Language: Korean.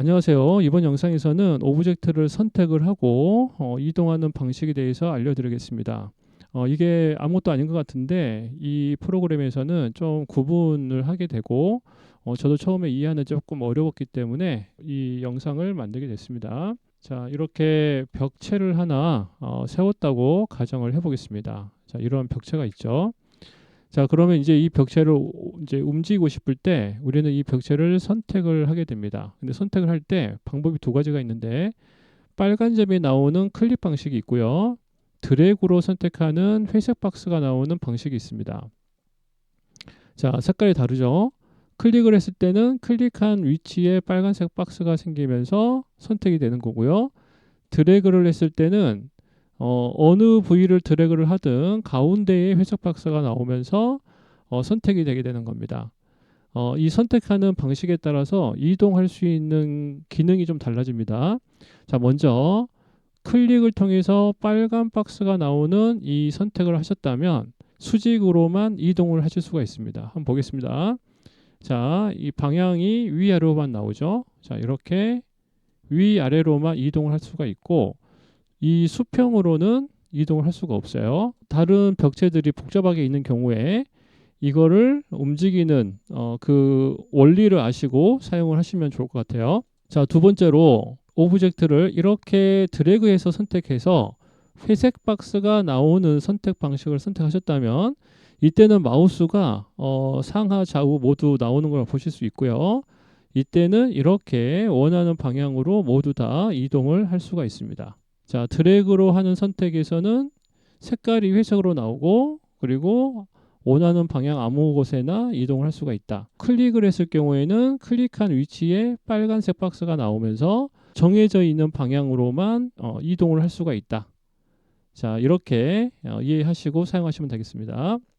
안녕하세요. 이번 영상에서는 오브젝트를 선택을 하고 어, 이동하는 방식에 대해서 알려드리겠습니다. 어, 이게 아무것도 아닌 것 같은데 이 프로그램에서는 좀 구분을 하게 되고 어, 저도 처음에 이해하는 조금 어려웠기 때문에 이 영상을 만들게 됐습니다. 자 이렇게 벽체를 하나 어, 세웠다고 가정을 해보겠습니다. 자 이런 벽체가 있죠. 자, 그러면 이제 이 벽체를 오- 이제 움직이고 싶을 때 우리는 이 벽체를 선택을 하게 됩니다. 근데 선택을 할 때 방법이 두 가지가 있는데 빨간 점이 나오는 클릭 방식이 있고요. 드래그로 선택하는 회색 박스가 나오는 방식이 있습니다. 자, 색깔이 다르죠? 클릭을 했을 때는 클릭한 위치에 빨간색 박스가 생기면서 선택이 되는 거고요. 드래그를 했을 때는 어, 어느 부위를 드래그를 하든 가운데에 회색 박스가 나오면서 어, 선택이 되게 되는 겁니다. 어, 이 선택하는 방식에 따라서 이동할 수 있는 기능이 좀 달라집니다. 자, 먼저 클릭을 통해서 빨간 박스가 나오는 이 선택을 하셨다면 수직으로만 이동을 하실 수가 있습니다. 한번 보겠습니다. 자, 이 방향이 위아래로만 나오죠. 자, 이렇게 위아래로만 이동을 할 수가 있고 이 수평으로는 이동을 할 수가 없어요. 다른 벽체들이 복잡하게 있는 경우에 이거를 움직이는 어, 그 원리를 아시고 사용을 하시면 좋을 것 같아요. 자, 두 번째로 오브젝트를 이렇게 드래그해서 선택해서 회색 박스가 나오는 선택 방식을 선택하셨다면 이때는 마우스가 어, 상하 좌우 모두 나오는 걸 보실 수 있고요. 이때는 이렇게 원하는 방향으로 모두 다 이동을 할 수가 있습니다. 자, 드래그로 하는 선택에서는 색깔이 회색으로 나오고 그리고 원하는 방향 아무 곳에나 이동을 할 수가 있다. 클릭을 했을 경우에는 클릭한 위치에 빨간색 박스가 나오면서 정해져 있는 방향으로만 어, 이동을 할 수가 있다. 자, 이렇게 어, 이해하시고 사용하시면 되겠습니다.